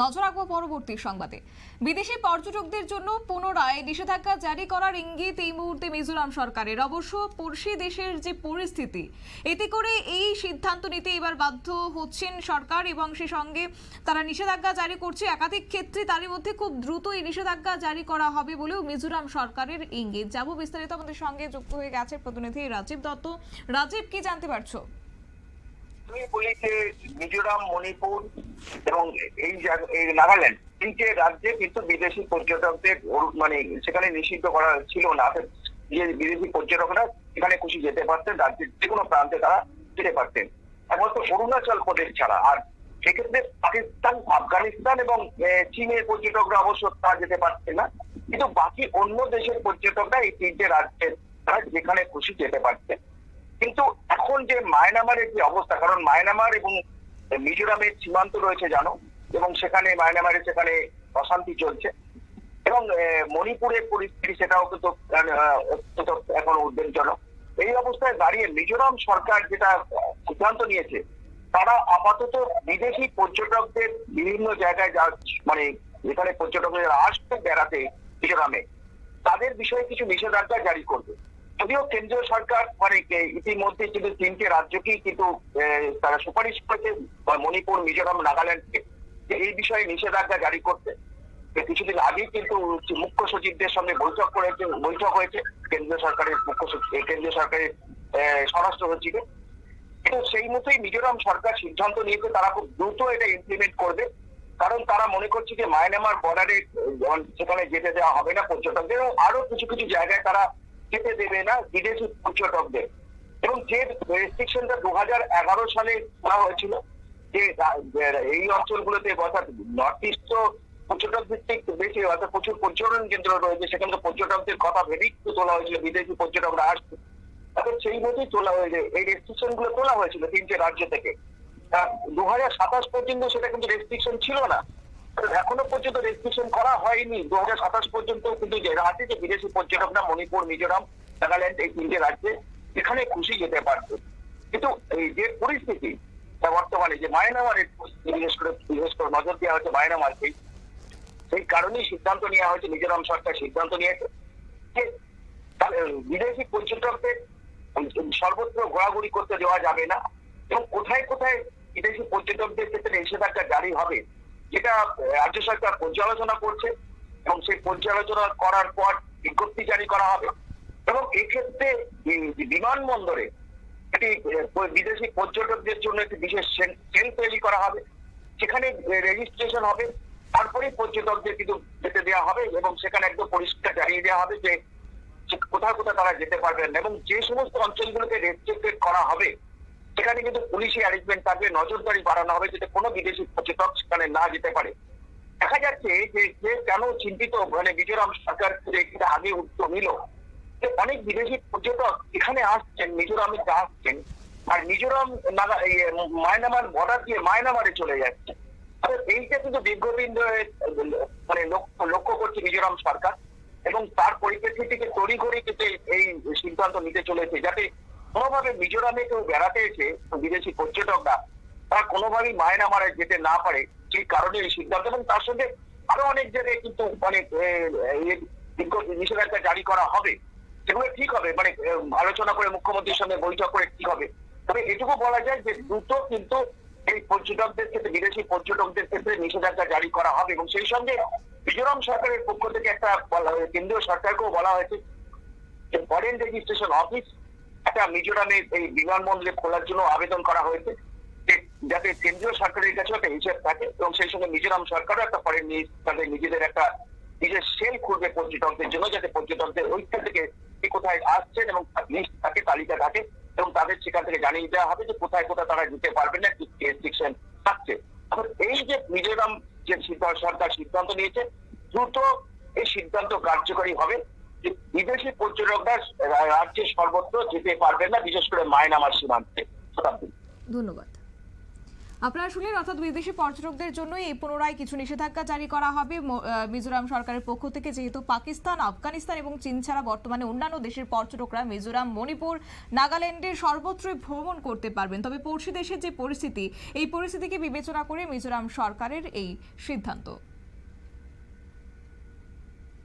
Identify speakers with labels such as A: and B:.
A: নজর রাখব পরবর্তী সংবাদে। বিদেশি পর্যটকদের জন্য পুনরায় নিষেধাজ্ঞা জারি করার ইঙ্গিত এই মুহূর্তে মিজোরাম সরকারের। অবশ্য পড়শি দেশের যে পরিস্থিতি, এতে করে এই সিদ্ধান্ত নিতে এবার বাধ্য হচ্ছেন সরকার এবং সে সঙ্গে তারা নিষেধাজ্ঞা জারি করছে। একাধিক ক্ষেত্রে তারই মধ্যে খুব দ্রুত এই নিষেধাজ্ঞা জারি করা হবে বলেও মিজোরাম সরকারের ইঙ্গিত। যাব বিস্তারিত আমাদের সঙ্গে যুক্ত হয়ে গেছে প্রতিনিধি রাজীব দত্ত। রাজীব, কি জানতে পারছ?
B: বলি যে মিজোরাম, মণিপুর এবং এই নাগাল্যান্ড তিনটে রাজ্যে কিন্তু বিদেশি পর্যটকদের মানে সেখানে নিষিদ্ধ করা ছিল না। যে বিদেশি পর্যটকরা সেখানে খুশি যেতে পারতেন, রাজ্যের যে কোনো প্রান্তে তারা যেতে পারতেন। একমাত্র অরুণাচল প্রদেশ ছাড়া। আর সেক্ষেত্রে পাকিস্তান, আফগানিস্তান এবং চীনের পর্যটকরা অবশ্য তারা যেতে পারছেন না। কিন্তু বাকি অন্য দেশের পর্যটকরা এই তিনটে রাজ্যের তারা যেখানে খুশি যেতে পারছেন কিন্তু এখন যে মায়ানমারের যে অবস্থা, কারণ মায়ানমার এবং মিজোরামের সীমান্ত রয়েছে জানো, এবং সেখানে মায়ানমারে সেখানে অশান্তি চলছে। এবং মণিপুরের পরিস্থিতি সেটাও কিন্তু এখন উদ্বেগজনক। এই অবস্থায় দাঁড়িয়ে মিজোরাম সরকার যেটা সিদ্ধান্ত নিয়েছে, তারা আপাতত বিদেশি পর্যটকদের বিভিন্ন জায়গায় যা মানে যেখানে পর্যটকদের আসবে বেড়াতে মিজোরামে, তাদের বিষয়ে কিছু নিষেধাজ্ঞা জারি করবে। যদিও কেন্দ্রীয় সরকার মানে ইতিমধ্যে কিন্তু তিনটে রাজ্যকেই কিন্তু তারা সুপারিশ করেছে মণিপুর, মিজোরাম, নাগাল্যান্ডকে, যে এই বিষয়ে নিষেধাজ্ঞা জারি করতে। কিছুদিন আগেই কিন্তু মুখ্য সচিবদের সঙ্গে বৈঠক করেছে, বৈঠক হয়েছে কেন্দ্রীয় সরকারের মুখ্য সচিব কেন্দ্রীয় সরকারের স্বরাষ্ট্র সচিবের। কিন্তু সেই মতোই মিজোরাম সরকার সিদ্ধান্ত নিয়েছে, তারা খুব দ্রুত এটা ইমপ্লিমেন্ট করবে। কারণ তারা মনে করছে যে মায়ানমার বর্ডারে সেখানে যেতে দেওয়া হবে না পর্যটকদের আরও কিছু কিছু জায়গায় তারা যেতে দেবে না বিদেশি পর্যটকদের। এবং যে রেস্ট্রিকশনটা দু হাজার এগারো সালে করা হয়েছিল, যে এই অঞ্চলগুলোতে অর্থাৎ নর্থ ইস্ট তো পর্যটক ভিত্তিক বেশি, অর্থাৎ প্রচুর পর্যটন কেন্দ্র রয়েছে, সেখানে তো পর্যটকদের কথা ভেবেই তোলা হয়েছিল, বিদেশি পর্যটকরা আসছে। এখন সেই মতোই তোলা হয়েছে, এই রেস্ট্রিকশনগুলো তোলা হয়েছিল তিনটে রাজ্য থেকে। দু হাজার সাতাশ পর্যন্ত সেটা কিন্তু রেস্ট্রিকশন ছিল না। এখনও পর্যন্ত রেস্ট্রিকশন করা হয়নি। দু হাজার সাতাশ পর্যন্ত কিন্তু যে আছে যে বিদেশি পর্যটকরা মণিপুর, মিজোরাম, নাগাল্যান্ড এই তিনটে রাজ্যে এখানে খুশি যেতে পারত কিন্তু এই যে পরিস্থিতি বর্তমানে যে মায়ানমারের বিশেষ করে বিশেষ করে নজর দেওয়া হয়েছে মায়ানমারকে সেই কারণেই সিদ্ধান্ত নেওয়া হয়েছে, মিজোরাম সরকার সিদ্ধান্ত নিয়েছে যে বিদেশি পর্যটকদের সর্বত্র ঘোরাঘুরি করতে দেওয়া যাবে না। এবং কোথায় কোথায় বিদেশি পর্যটকদের ক্ষেত্রে নিষেধাজ্ঞা জারি হবে যেটা রাজ্য সরকার পর্যালোচনা করছে এবং সেই পর্যালোচনা করার পর বিজ্ঞপ্তি জারি করা হবে। এবং এক্ষেত্রে বিমানবন্দরে একটি বিদেশি পর্যটকদের জন্য একটি বিশেষ সেল তৈরি করা হবে। সেখানে রেজিস্ট্রেশন হবে। তারপরে পর্যটকদের কিন্তু যেতে দেওয়া হবে এবং সেখানে একদম পরিষ্কার জানিয়ে দেওয়া হবে যে কোথায় কোথায় তারা যেতে পারবেন এবং যে সমস্ত অঞ্চলগুলোকে রেস্ট্রিক্টেড করা হবে সেখানে কিন্তু পুলিশি অ্যারেঞ্জমেন্ট থাকবে নজরদারি বাড়ানো হবে যাতে কোনো বিদেশি পর্যটক সেখানে না যেতে পারে। দেখা যাচ্ছে যে যে কেন চিন্তিত মানে মিজোরাম সরকার এটা আগে উদ্যোগ নিল, যে অনেক বিদেশি পর্যটক এখানে আসছেন, মিজোরামে যা আসছেন, আর মিজোরাম মায়ানমার বর্ডার দিয়ে মায়ানমারে চলে যাচ্ছে। এইটা কিন্তু দীর্ঘদিন মানে লক্ষ্য করছে মিজোরাম সরকার এবং তার পরিপ্রেক্ষিতে তৈরি করে কিন্তু এই সিদ্ধান্ত নিতে চলেছে যাতে কোনোভাবে মিজোরামে কেউ বেড়াতে এসে বিদেশি পর্যটকরা, তারা কোনোভাবেই মায়না মায়ানমারে যেতে না পারে, সেই কারণে এই সিদ্ধান্ত, এবং তার সঙ্গে আরও অনেক জায়গায় কিন্তু অনেক নিষেধাজ্ঞা জারি করা হবে। সেগুলো ঠিক হবে মানে আলোচনা করে মুখ্যমন্ত্রীর সঙ্গে বৈঠক করে ঠিক হবে। তবে এটুকু বলা যায় যে দ্রুত কিন্তু এই পর্যটকদের ক্ষেত্রে, বিদেশি পর্যটকদের ক্ষেত্রে নিষেধাজ্ঞা জারি করা হবে, এবং সেই সঙ্গে মিজোরাম সরকারের পক্ষ থেকে একটা কেন্দ্রীয় সরকারকেও বলা হয়েছে যে ফরেন রেজিস্ট্রেশন অফিস একটা মিজোরামে এই বিমানবন্দরে খোলার জন্য আবেদন করা হয়েছে যাতে কেন্দ্রীয় সরকারের কাছে একটা হিসেব থাকে এবং সেই সঙ্গে মিজোরাম সরকারও একটা ফরেন তাদের নিজেদের একটা নিজের সেল খুলবে পর্যটকদের জন্য যাতে পর্যটকদের ওইখান থেকে কোথায় আসছেন এবং লিস্ট থাকে, তালিকা থাকে এবং তাদের সেখান থেকে জানিয়ে দেওয়া হবে যে কোথায় কোথায় তারা যেতে পারবে না, কি রেস্ট্রিকশন থাকছে। এখন এই যে মিজোরাম যে সরকার সিদ্ধান্ত নিয়েছে, দ্রুত এই সিদ্ধান্ত কার্যকরী হবে। বিদেশি পর্যটকরা রা- রাজ্যের সর্বত্র যেতে পারবেন না, বিশেষ করে মায়ানমার সীমান্তে। শতাব্দী।
A: ধন্যবাদ। আপনারা শুনলেন অর্থাৎ বিদেশি পর্যটকদের জন্য এই পুনরায় কিছু নিষেধাজ্ঞা জারি করা হবে। মিজোরাম সরকারের পক্ষ থেকে যেহেতু পাকিস্তান, আফগানিস্তান এবং চীন ছাড়া বর্তমানে অন্যান্য দেশের পর্যটকরা মিজোরাম, মণিপুর নাগাল্যান্ডের সর্বত্রই ভ্রমণ করতে পারবেন। তবে পড়শি দেশের যে পরিস্থিতি, এই পরিস্থিতিকে বিবেচনা করে মিজোরাম সরকারের এই সিদ্ধান্ত।